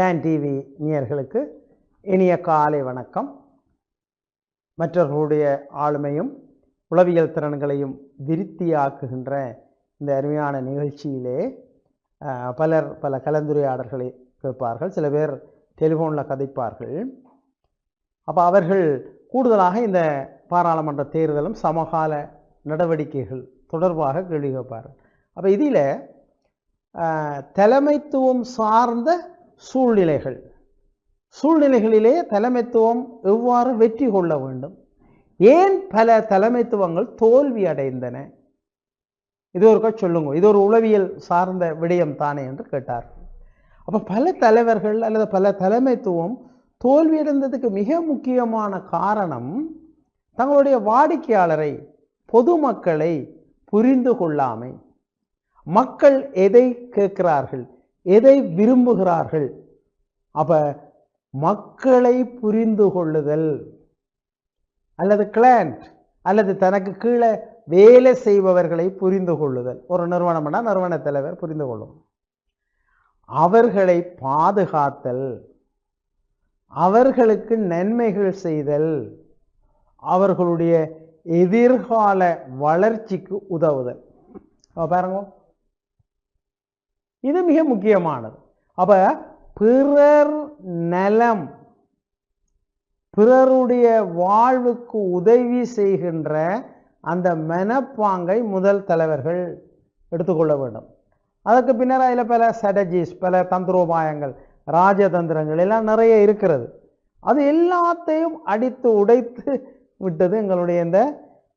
Don TV நேயர்களுக்கு இனிய காலை வணக்கம். மற்றவர்களுடைய ஆளுமையும் உளவியல் திறன்களையும் விருத்தியாக்குகின்ற இந்த அருமையான நிகழ்ச்சியிலே பலர் பல கலந்துரையாடல்களை கேட்பார்கள். சில பேர் டெலிஃபோனில் கதைப்பார்கள். அப்போ அவர்கள் கூடுதலாக இந்த பாராளுமன்ற தேர்தலும் சமகால நடவடிக்கைகள் தொடர்பாக கேள்வி கேட்பார்கள். அப்போ இதில் தலைமைத்துவம் சார்ந்த சூழ்நிலைகள். சூழ்நிலைகளிலே தலைமைத்துவம் எவ்வாறு வெற்றி கொள்ள வேண்டும்? ஏன் பல தலைமைத்துவங்கள் தோல்வி அடைந்தன? இது ஒருக்கா சொல்லுங்க. இது ஒரு உளவியல் சார்ந்த விடயம் தானே என்று கேட்டார். அப்போ பல தலைவர்கள் அல்லது பல தலைமைத்துவம் தோல்வியடைந்ததுக்கு மிக முக்கியமான காரணம் தங்களுடைய வாடிக்கையாளரை பொதுமக்களை புரிந்து கொள்ளாமை. மக்கள் எதை கேட்கிறார்கள்? எதை விரும்புகிறார்கள்? அப்ப மக்களை புரிந்து கொள்ளுதல் அல்லது கிளையண்ட் அல்லது தனக்கு கீழே வேலை செய்பவர்களை புரிந்து கொள்ளுதல். ஒரு நிறுவனம்னா நிறுவன தலைவர் புரிந்து கொள்ளும். அவர்களை பாதுகாத்தல் அவர்களுக்கு நன்மைகள் செய்தல் அவர்களுடைய எதிர்கால வளர்ச்சிக்கு உதவுதல். பாருங்க. இது மிக முக்கியமானது. அப்போ பிறர் நலம் பிறருடைய வாழ்வுக்கு உதவி செய்கின்ற அந்த மெனப்பாங்கை முதல் தலைவர்கள் எடுத்துக்கொள்ள வேண்டும். அதற்கு பின்னர் அதில் பல ஸ்ட்ராட்டஜிஸ் பல தந்திரோபாயங்கள் ராஜதந்திரங்கள் எல்லாம் நிறைய இருக்கிறது. அது எல்லாத்தையும் அடித்து உடைத்து விட்டது எங்களுடைய இந்த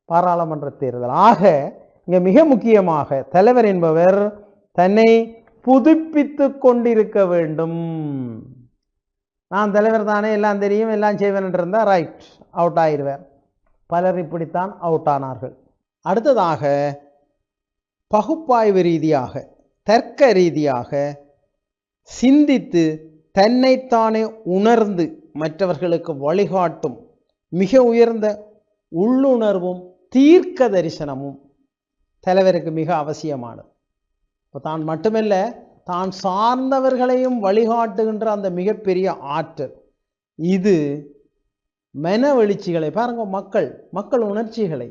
பாராளுமன்ற தேர்தல். ஆக இங்கே மிக முக்கியமாக தலைவர் என்பவர் தன்னை புதுப்பித்து கொண்டிருக்க வேண்டும். நான் தலைவர் தானே எல்லாம் தெரியும் எல்லாம் செய்வேன் இருந்தால் ரைட் அவுட் ஆயிடுவேன் பலர் இப்படித்தான் அவுட் ஆனார்கள். அடுத்ததாக பகுப்பாய்வு ரீதியாக தர்க்க ரீதியாக சிந்தித்து தன்னைத்தானே உணர்ந்து மற்றவர்களுக்கு வழிகாட்டும் மிக உயர்ந்த உள்ளுணர்வும் தீர்க்க தரிசனமும் தலைவருக்கு மிக அவசியமானது. இப்போ தான் மட்டுமல்ல தான் சார்ந்தவர்களையும் வழிகாட்டுகின்ற அந்த மிகப்பெரிய ஆற்றல். இது மன வெளிச்சிகளை பாருங்க மக்கள் மக்கள் உணர்ச்சிகளை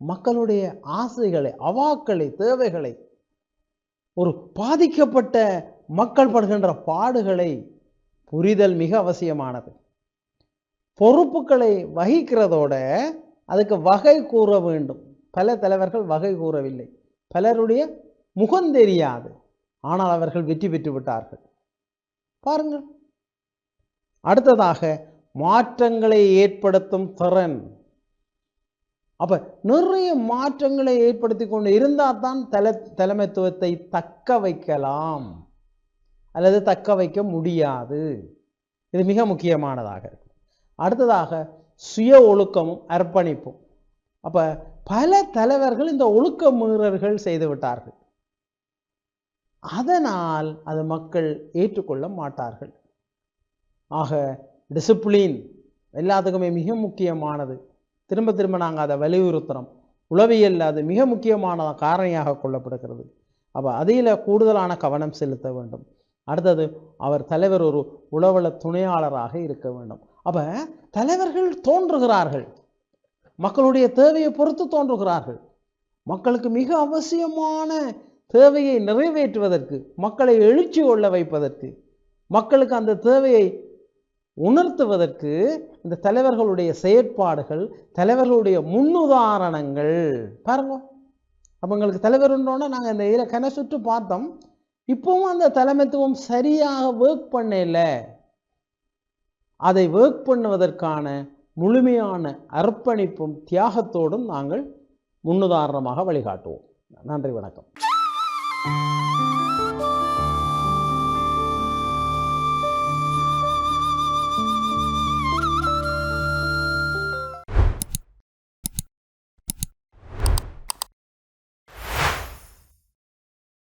மக்களுடைய ஆசைகளை அவாக்களை தேவைகளை ஒரு பாதிக்கப்பட்ட மக்கள் படுகின்ற பாடுகளை புரிதல் மிக அவசியமானது. பொறுப்புகளை வகிக்கிறதோட அதுக்கு வகை கூற வேண்டும். பல தலைவர்கள் வகை கூறவில்லை. பலருடைய முகம் தெரியாது. ஆனால் அவர்கள் வெற்றி பெற்று விட்டார்கள். பாருங்கள். அடுத்ததாக மாற்றங்களை ஏற்படுத்தும் திறன். அப்ப நிறைய மாற்றங்களை ஏற்படுத்தி கொண்டு இருந்தால் தான் தலை தலைமைத்துவத்தை தக்க வைக்கலாம். அல்லது தக்க வைக்க முடியாது. இது மிக முக்கியமானதாக இருக்கு அடுத்ததாக சுய ஒழுக்கமும் அர்ப்பணிப்பும். அப்ப பல தலைவர்கள் இந்த ஒழுக்க மீறல்கள் செய்து விட்டார்கள். அதனால் அது மக்கள் ஏற்றுக்கொள்ள மாட்டார்கள். ஆக டிசிப்ளின் எல்லாத்துக்குமே மிக முக்கியமானது. திரும்ப திரும்ப நாங்கள் அதை வலியுறுத்துகிறோம் உளவியல் அது மிக முக்கியமான காரணியாக கொள்ளப்படுகிறது. அப்போ அதில் கூடுதலான கவனம் செலுத்த வேண்டும். அடுத்தது அவர் தலைவர் ஒரு உளவள துணையாளராக இருக்க வேண்டும். அப்போ தலைவர்கள் தோன்றுகிறார்கள். மக்களுடைய தேவையை பொறுத்து தோன்றுகிறார்கள். மக்களுக்கு மிக அவசியமான தேவையை நிறைவேற்றுவதற்கு மக்களை எழுச்சி கொள்ள வைப்பதற்கு மக்களுக்கு அந்த தேவையை உணர்த்துவதற்கு இந்த தலைவர்களுடைய செயற்பாடுகள் தலைவர்களுடைய முன்னுதாரணங்கள். பாருங்க. அப்போ எங்களுக்கு தலைவர்ன்றோன்னா நாங்கள் இந்த இதில் கன சுற்று பார்த்தோம். இப்போவும் அந்த தலைமைத்துவம் சரியாக ஒர்க் பண்ணல. அதை ஒர்க் பண்ணுவதற்கான முழுமையான அர்ப்பணிப்பும் தியாகத்தோடும் நாங்கள் முன்னுதாரணமாக வழிகாட்டுவோம். நன்றி வணக்கம். Música